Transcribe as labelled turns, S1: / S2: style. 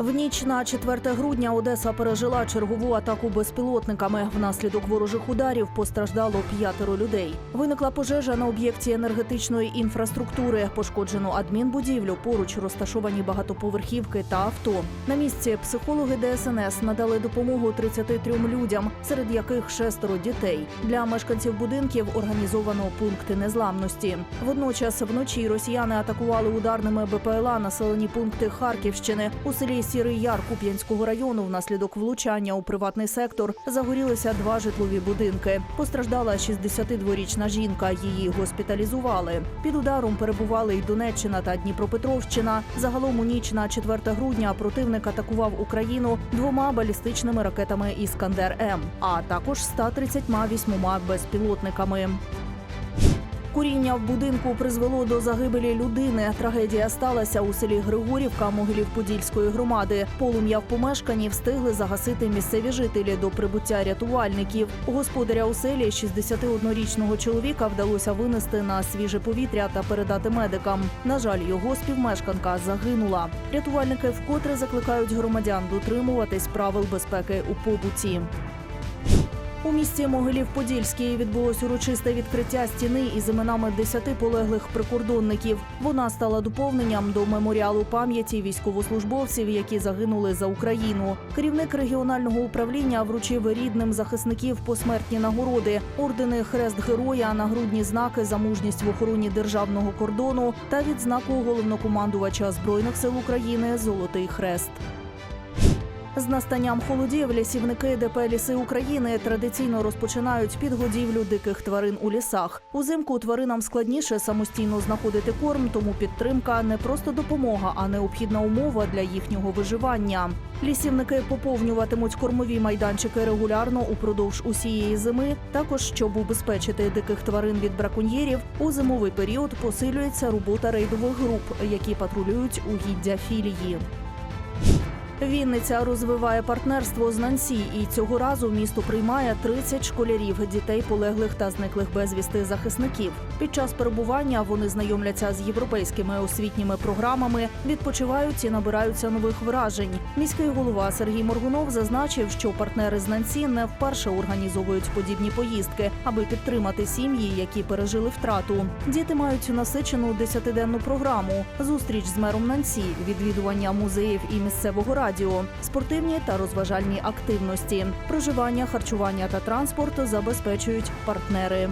S1: В ніч на 4 грудня Одеса пережила чергову атаку безпілотниками. Внаслідок ворожих ударів постраждало п'ятеро людей. Виникла пожежа на об'єкті енергетичної інфраструктури. Пошкоджено адмінбудівлю. Поруч розташовані багатоповерхівки та авто. На місці психологи ДСНС надали допомогу 33 людям, серед яких шестеро дітей. Для мешканців будинків організовано пункти незламності. Водночас вночі росіяни атакували ударними БПЛА населені пункти Харківщини у селі Сірий Яр Куп'янського району. Внаслідок влучання у приватний сектор загорілися два житлові будинки. Постраждала 62-річна жінка. Її госпіталізували. Під ударом перебували й Донеччина та Дніпропетровщина. Загалом у ніч на 4 грудня противник атакував Україну двома балістичними ракетами Іскандер М, а також 138 безпілотниками. Куріння в будинку призвело до загибелі людини. Трагедія сталася у селі Григорівка Могилів-Подільської громади. Полум'я в помешканні встигли загасити місцеві жителі до прибуття рятувальників. Господаря у селі 61-річного чоловіка вдалося винести на свіже повітря та передати медикам. На жаль, його співмешканка загинула. Рятувальники вкотре закликають громадян дотримуватись правил безпеки у побуті. У місті Могилів-Подільський відбулось урочисте відкриття стіни із іменами 10 полеглих прикордонників. Вона стала доповненням до меморіалу пам'яті військовослужбовців, які загинули за Україну. Керівник регіонального управління вручив рідним захисників посмертні нагороди, ордени Хрест Героя, нагрудні знаки за мужність в охороні державного кордону та відзнаку головнокомандувача збройних сил України Золотий Хрест. З настанням холодів лісівники ДП «Ліси України традиційно розпочинають підгодівлю диких тварин у лісах. Узимку тваринам складніше самостійно знаходити корм, тому підтримка не просто допомога, а необхідна умова для їхнього виживання. Лісівники поповнюватимуть кормові майданчики регулярно упродовж усієї зими. Також щоб убезпечити диких тварин від браконьєрів, у зимовий період посилюється робота рейдових груп, які патрулюють угіддя філії. Вінниця розвиває партнерство з Нансі, і цього разу місто приймає 30 школярів, дітей полеглих та зниклих безвісти захисників. Під час перебування вони знайомляться з європейськими освітніми програмами, відпочивають і набираються нових вражень. Міський голова Сергій Моргунов зазначив, що партнери з Нансі не вперше організовують подібні поїздки, аби підтримати сім'ї, які пережили втрату. Діти мають насичену десятиденну програму: зустріч з мером Нансі, відвідування музеїв і місцевого радіо, спортивні та розважальні активності, проживання, харчування та транспорт забезпечують партнери.